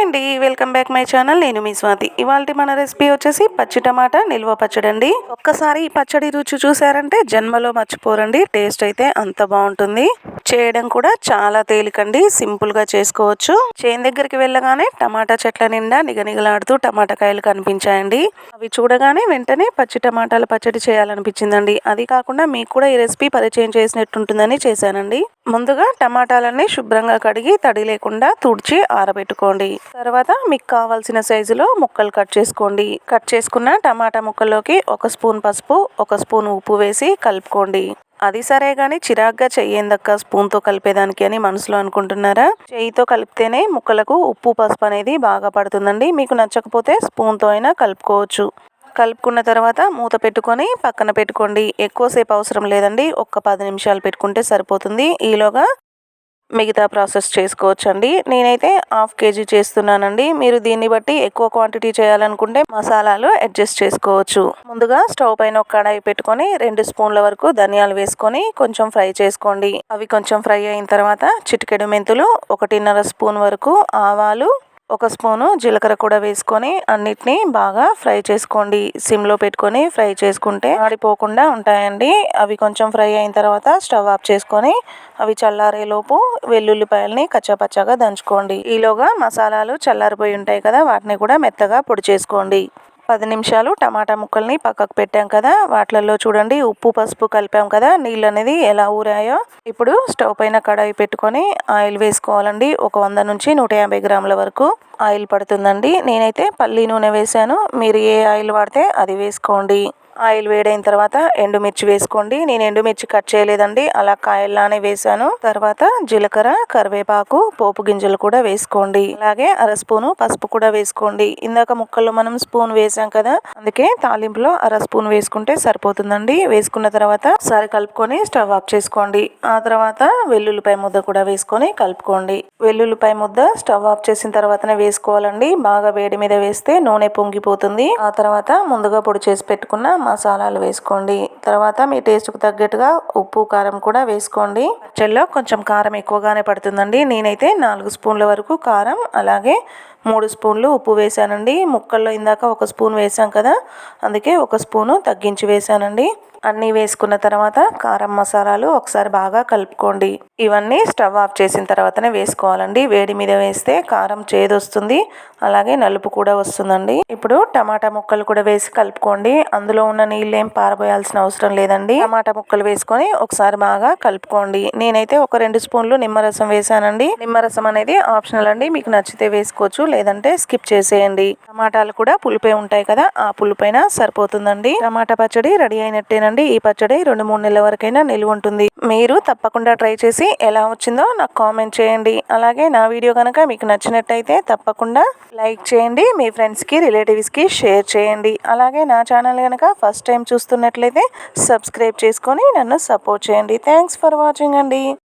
అండి. Welcome back my channel. నేను మీ స్వాతి. ఇవాళ మన రెసిపీ వచ్చేసి పచ్చి టమాటా నిల్వ పచ్చడి అండి ఒక్కసారి ఈ పచ్చడి రుచి చూసారంటే జన్మలో మర్చిపోరండి. టేస్ట్ అయితే అంత బాగుంటుంది. చేయడం కూడా చాలా తేలికండి. సింపుల్గా చేసుకోవచ్చు. చేను దగ్గరికి వెళ్ళగానే టమాటా చెట్ల నిండా నిగనిగలాడుతూ టమాటా కాయలు కనిపించాయండి. అవి చూడగానే వెంటనే పచ్చి టమాటాల పచ్చడి చేయాలనిపించిందండి. అది కాకుండా మీకు కూడా ఈ రెసిపీ పరిచయం చేసినట్టుంటుందని చేశానండి. ముందుగా టమాటాలన్నీ శుభ్రంగా కడిగి తడి లేకుండా తుడిచి ఆరబెట్టుకోండి. తర్వాత మీకు కావాల్సిన సైజులో ముక్కలు కట్ చేసుకోండి. కట్ చేసుకున్న టమాటా ముక్కల్లోకి ఒక స్పూన్ పసుపు ఒక స్పూన్ ఉప్పు వేసి కలుపుకోండి. అది సరే గాని చిరాగ్గా చెయ్యేందక్క స్పూన్తో కలిపేదానికి అని మనసులో అనుకుంటున్నారా? చేయితో కలిపితేనే ముక్కలకు ఉప్పు పసుపు అనేది బాగా పడుతుందండి. మీకు నచ్చకపోతే స్పూన్తో అయినా కలుపుకోవచ్చు. కలుపుకున్న తర్వాత మూత పెట్టుకొని పక్కన పెట్టుకోండి. ఎక్కువసేపు అవసరం లేదండి. ఒక్క పది నిమిషాలు పెట్టుకుంటే సరిపోతుంది. ఈలోగా మిగతా ప్రాసెస్ చేసుకోవచ్చండి. నేనైతే హాఫ్ కేజీ చేస్తున్నానండి. మీరు దీన్ని బట్టి ఎక్కువ క్వాంటిటీ చేయాలనుకుంటే మసాలాలు అడ్జస్ట్ చేసుకోవచ్చు. ముందుగా స్టవ్ పైన ఒక కడాయి పెట్టుకొని రెండు స్పూన్ల వరకు ధనియాలు వేసుకొని కొంచెం ఫ్రై చేసుకోండి. అవి కొంచెం ఫ్రై అయిన తర్వాత చిటికెడు మెంతులు ఒకటిన్నర స్పూన్ వరకు ఆవాలు ఒక స్పూను జీలకర్ర కూడా వేసుకొని అన్నిటినీ బాగా ఫ్రై చేసుకోండి. సిమ్లో పెట్టుకొని ఫ్రై చేసుకుంటే ఆడిపోకుండా ఉంటాయండి. అవి కొంచెం ఫ్రై అయిన తర్వాత స్టవ్ ఆఫ్ చేసుకొని అవి చల్లారేలోపు వెల్లుల్లిపాయలని కచ్చాపచ్చాగా దంచుకోండి. ఈలోగా మసాలాలు చల్లారిపోయి ఉంటాయి కదా వాటిని కూడా మెత్తగా పొడి చేసుకోండి. పది నిమిషాలు టమాటా ముక్కల్ని పక్కకు పెట్టాం కదా వాటిలలో చూడండి ఉప్పు పసుపు కలిపాం కదా నీళ్ళు అనేది ఎలా ఊరాయో. ఇప్పుడు స్టవ్ పైన కడాయి పెట్టుకొని ఆయిల్ వేసుకోవాలండి. ఒక వంద నుంచి నూట యాభై గ్రాముల వరకు ఆయిల్ పడుతుందండి. నేనైతే పల్లి నూనె వేసాను మీరు ఏ ఆయిల్ వాడితే అది వేసుకోండి. ఆయిల్ వేడైన తర్వాత ఎండుమిర్చి వేసుకోండి. నేను ఎండుమిర్చి కట్ చేయలేదండి. అలా కాయల్లానే వేసాను తర్వాత జీలకర్ర కరివేపాకు పోపు గింజలు కూడా వేసుకోండి. అలాగే అర స్పూను పసుపు కూడా వేసుకోండి. ఇందాక ముక్కల్లో మనం స్పూన్ వేసాం కదా అందుకే తాలింపులో అర స్పూన్ వేసుకుంటే సరిపోతుందండి. వేసుకున్న తర్వాత సరి కలుపుకొని స్టవ్ ఆఫ్ చేసుకోండి. ఆ తర్వాత వెల్లుల్లిపాయ ముద్ద కూడా వేసుకొని కలుపుకోండి. వెల్లుల్లిపాయ ముద్ద స్టవ్ ఆఫ్ చేసిన తర్వాతనే వేసుకోవాలండి. బాగా వేడి మీద వేస్తే నూనె పొంగిపోతుంది. ఆ తర్వాత ముందుగా పొడి చేసి పెట్టుకున్న మసాలాలు వేసుకోండి. తర్వాత మీ టేస్ట్కు తగ్గట్టుగా ఉప్పు కారం కూడా వేసుకోండి. చెల్లో కొంచెం కారం ఎక్కువగానే పడుతుందండి. నేనైతే నాలుగు స్పూన్ల వరకు కారం అలాగే మూడు స్పూన్లు ఉప్పు వేసానండి ముక్కల్లో ఇందాక ఒక స్పూన్ వేసాం కదా అందుకే ఒక స్పూను తగ్గించి వేసానండి అన్నీ వేసుకున్న తర్వాత కారం మసాలాలు ఒకసారి బాగా కలుపుకోండి. ఇవన్నీ స్టవ్ ఆఫ్ చేసిన తర్వాతనే వేసుకోవాలండి. వేడి మీద వేస్తే కారం చేదు వస్తుంది అలాగే నలుపు కూడా వస్తుందండి. ఇప్పుడు టమాటా ముక్కలు కూడా వేసి కలుపుకోండి. అందులో ఉన్న నీళ్ళు ఏం పారబోయాల్సిన అవసరం లేదండి. టమాటా ముక్కలు వేసుకొని ఒకసారి బాగా కలుపుకోండి. నేనైతే ఒక రెండు స్పూన్లు నిమ్మరసం వేసానండి నిమ్మరసం అనేది ఆప్షనల్ అండి. మీకు నచ్చితే వేసుకోవచ్చు లేదంటే స్కిప్ చేసేయండి. టమాటాలు కూడా పులిపే ఉంటాయి కదా ఆ పులిపైన సరిపోతుందండి. టమాటా పచ్చడి రెడీ అయినట్టేనండి. ఈ పచ్చడి రెండు మూడు నెలల వరకైనా నిల్వ ఉంటుంది. మీరు తప్పకుండా ట్రై చేసి ఎలా వచ్చిందో నాకు కామెంట్ చేయండి. అలాగే నా వీడియో కనుక మీకు నచ్చినట్టయితే తప్పకుండా లైక్ చేయండి. మీ ఫ్రెండ్స్కి రిలేటివ్స్కి షేర్ చేయండి. అలాగే నా ఛానల్ కనుక ఫస్ట్ టైం చూస్తున్నట్లయితే సబ్స్క్రైబ్ చేసుకొని నన్ను సపోర్ట్ చేయండి. థ్యాంక్స్ ఫర్ వాచింగ్ అండి.